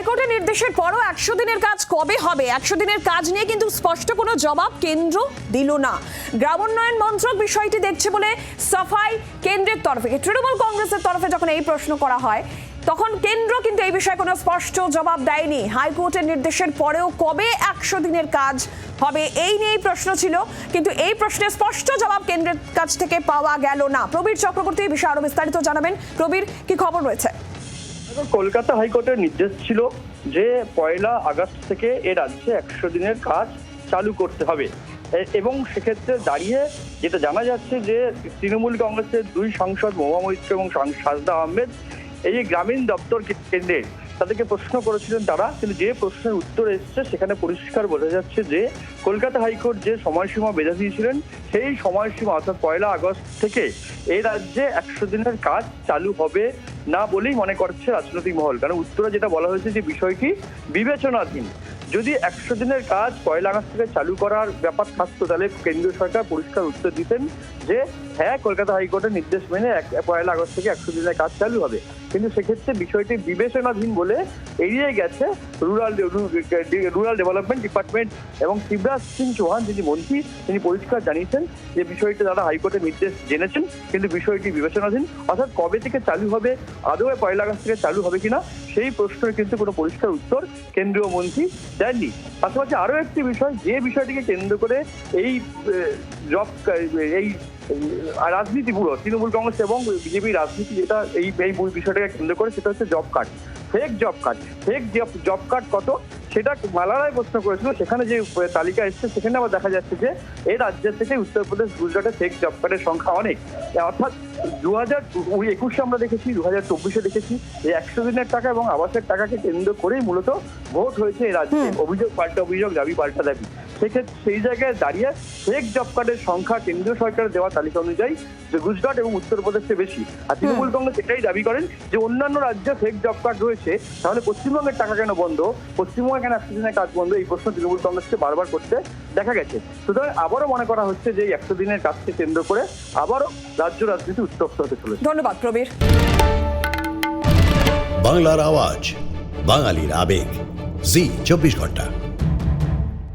হাইকোর্টের নির্দেশের পরও একশো দিনের কাজ কবে হবে? একশো দিনের কাজ নিয়ে কিন্তু স্পষ্ট কোনো জবাব কেন্দ্র দিল না। গ্রামোন্নয়ন মন্ত্রক বিষয়টি দেখছে বলে সাফাই কেন্দ্রের তরফে। তৃণমূল কংগ্রেসের তরফে যখন এই প্রশ্ন করা হয়, তখন কেন্দ্র কিন্তু এই বিষয়ে কোনো স্পষ্ট জবাব দেয়নি। হাইকোর্টের নির্দেশের পরেও কবে একশো দিনের কাজ হবে এই নিয়েই প্রশ্ন ছিল। কিন্তু এই প্রশ্নের স্পষ্ট জবাব কেন্দ্রের কাছ থেকে পাওয়া গেল না। প্রবীর চক্রবর্তী এই বিষয়ে আরও বিস্তারিত জানাবেন। প্রবীর, কি খবর রয়েছে? কলকাতা হাইকোর্টের নির্দেশ ছিল যে পয়লা আগস্ট থেকে এ রাজ্যে একশো দিনের কাজ চালু করতে হবে। এবং সেক্ষেত্রে দাঁড়িয়ে যেটা জানা যাচ্ছে যে তৃণমূল কংগ্রেসের দুই সাংসদ মহুয়া মৈত্র এবং সাজদা আহমেদ এই যে গ্রামীণ দপ্তর কেন্দ্রে তাদেরকে প্রশ্ন করেছিলেন তারা, কিন্তু যে প্রশ্নের উত্তর এসছে সেখানে পরিষ্কার বোঝা যাচ্ছে যে কলকাতা হাইকোর্ট যে সময়সীমা বেঁধে দিয়েছিলেন, সেই সময়সীমা অর্থাৎ পয়লা আগস্ট থেকে এই রাজ্যে একশো দিনের কাজ চালু হবে না বলেই মনে করছে রাজনৈতিক মহল। কারণ উত্তরে যেটা বলা হয়েছে যে বিষয়টি বিবেচনাধীন। যদি একশো দিনের কাজ পয়লা আগস্ট থেকে চালু করার ব্যাপার থাকতো, তাহলে কেন্দ্রীয় সরকার পরিষ্কার উত্তর দিতেন যে হ্যাঁ কলকাতা হাইকোর্টের নির্দেশ মেনে পয়লা আগস্ট থেকে একশো দিনের কাজ চালু হবে। কিন্তু সেক্ষেত্রে বিষয়টি বিবেচনাধীন বলে এড়িয়ে গেছে রুরাল রুরাল ডেভেলপমেন্ট ডিপার্টমেন্ট এবং শিবরাজ সিং চৌহান, যিনি মন্ত্রী, তিনি পরিষ্কার জানিয়েছেন যে বিষয়টি তারা হাইকোর্টের নির্দেশ জেনেছেন, কিন্তু বিষয়টি বিবেচনাধীন। অর্থাৎ কবে থেকে চালু হবে, আদৌ পয়লা আগস্ট থেকে চালু হবে কিনা সেই প্রশ্নের কিন্তু কোনো পরিষ্কার উত্তর কেন্দ্রীয় মন্ত্রী দেননি। পাশাপাশি আরও একটি বিষয়, যে বিষয়টিকে কেন্দ্র করে এই জব এই রাজনীতি পুরো তৃণমূল কংগ্রেস এবং বিজেপি রাজনীতি যেটা এই এই বিষয়টাকে কেন্দ্র করে, সেটা হচ্ছে job card. Fake job card. Fake job card কত? সেটা মালারায় প্রশ্ন করেছিল সেখানে যে তালিকা এসছে সেখানে আবার দেখা যাচ্ছে যে এই রাজ্যের থেকে উত্তরপ্রদেশ গুজরাটে ফেক জব কার্ডের সংখ্যা অনেক। অর্থাৎ দু হাজার একুশে আমরা দেখেছি দু হাজার চব্বিশে দেখেছি এই একশো দিনের টাকা এবং আবাসের টাকাকে কেন্দ্র করেই মূলত ভোট হয়েছে এই রাজ্যে। অভিযোগ পাল্টা অভিযোগ দাবি পাল্টা দাবি। সেক্ষেত্রে সেই জায়গায় দাঁড়িয়ে ফেক জব কার্ডের সংখ্যা কেন্দ্রীয় সরকারের দেওয়া তালিকা অনুযায়ী যে গুজরাট এবং উত্তরপ্রদেশে বেশি। আর তৃণমূল কংগ্রেস এটাই দাবি করেন যে অন্যান্য রাজ্যে ফেক জব কার্ড রয়েছে তাহলে পশ্চিমবঙ্গের টাকা কেন বন্ধ? পশ্চিমবঙ্গে কেন একশো দিনের কাজ বন্ধ? এই প্রশ্ন তৃণমূল কংগ্রেসকে বারবার করতে দেখা গেছে। সুতরাং আবারও মনে করা হচ্ছে যে এই একশো দিনের কাজকে কেন্দ্র করে আবারও রাজ্য রাজনীতি উত্তপ্ত হতে চলেছে। ধন্যবাদ প্রবীর। বাংলার আওয়াজ বাঙালির আবেগ। জি চব্বিশ ঘণ্টা।